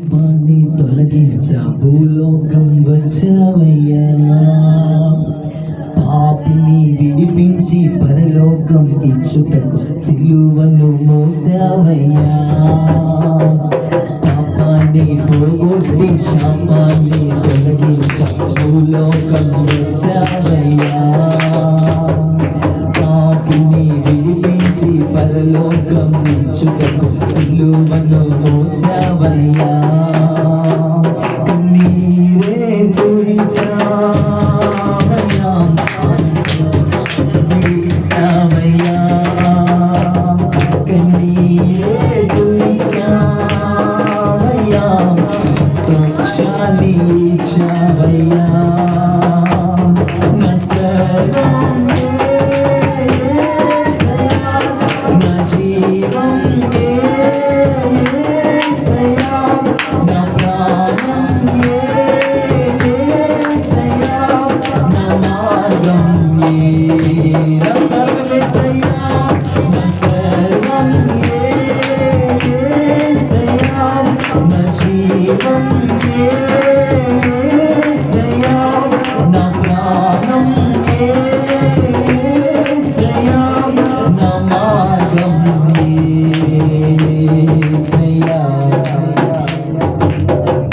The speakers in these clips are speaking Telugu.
పాపాన్ని తొలగించా భూలోకం వచ్చావయ్యా. పాపిని విడిపించి పరలోకం ఇచ్చుటకు సిలువను మోసావయ్యా. పాపాన్ని పోగొట్టి శాపాన్ని తొలగించా భూలోకం వచ్చావయ్యా. పాపిని విడిచి పరలోకం నిచ్చుటకు సిలువను మోసావయ్యా.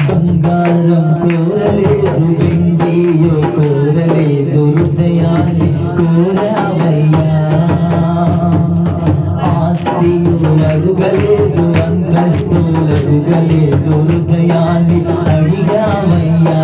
బంగారం కోరలేదు వెండియో కోరలేదు హృదయాన్ని కోరావయ్యా. ఆస్తియో అడుగలేదు అంతస్తులు అడుగలేదు హృదయాన్ని అడిగావయ్యా.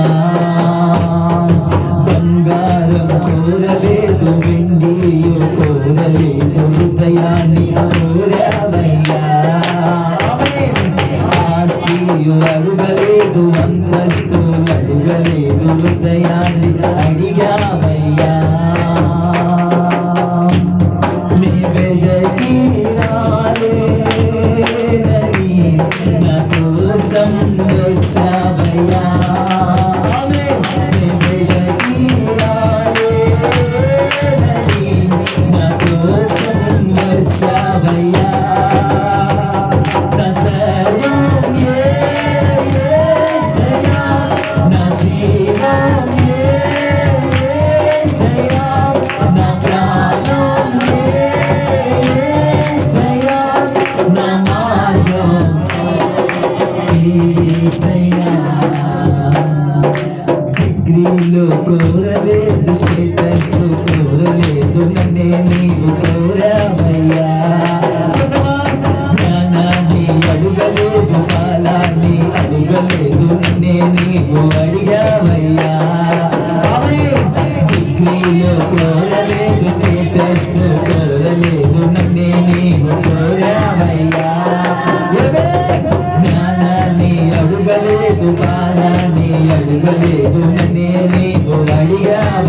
అడిగామయ్యా కోరలేదు స్టేటస్ కోరలేదు నన్నే నీవు కోరావయ్యా. జ్ఞానాన్ని అడుగలేదు నన్నే నీవు అడిగావు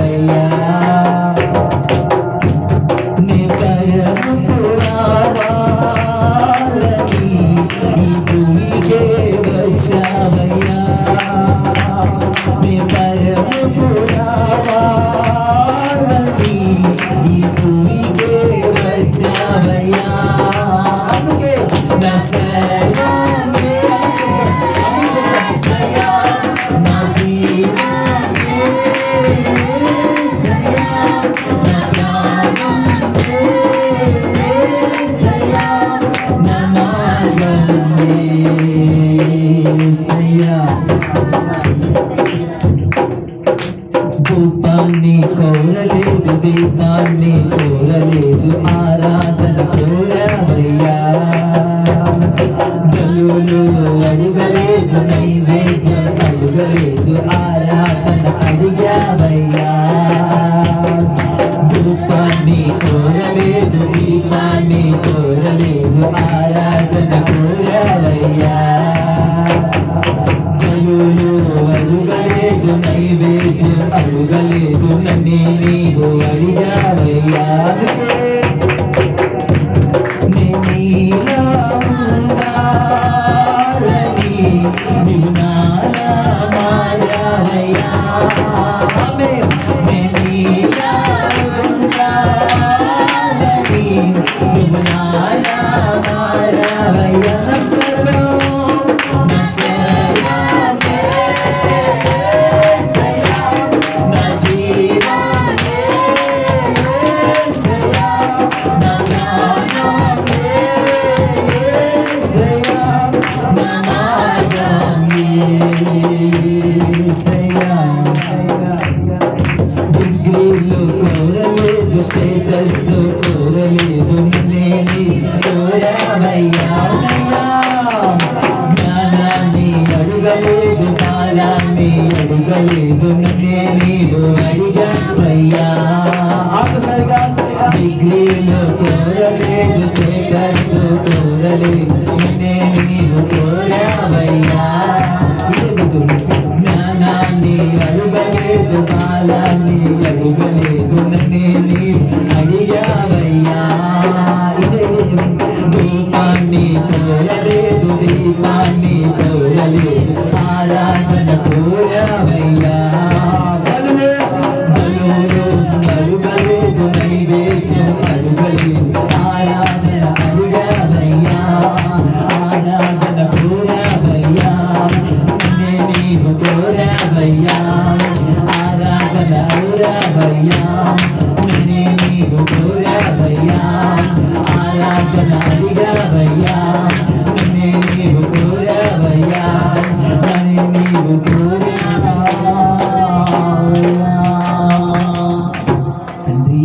నైవేద్యం అడుగలేదు నన్నే నీవు అడిగావయ్యాకే స్టేటస్ కోరలేదు నేని కోరావయ్యా జ్ఞానాన్ని అడుగలేదు బాలాన్ని అడుగలేదు నన్నే నీవు అడిగావయ్యా. ఆఖరిగా డిగ్రీలు కోరలేదు స్టేటస్ కోరలేదు నన్నే నీవు కోరావయ్యా. జ్ఞానాన్ని అడుగలేదు బాలాన్ని అడుగలేదు ఆరాధన పోయావయ్యా బలువేరు అడుగలేదు నైవేద్యం అడుగలేదు ఆరాధన అడిగావయ్యా ఆరాధన పోరావయ్యా నిన్నే నీవు కోరావయ్యా. ఆరాధన అవురావయ్యా నిన్నే నీవు కోరావయ్యా. ఆరాధన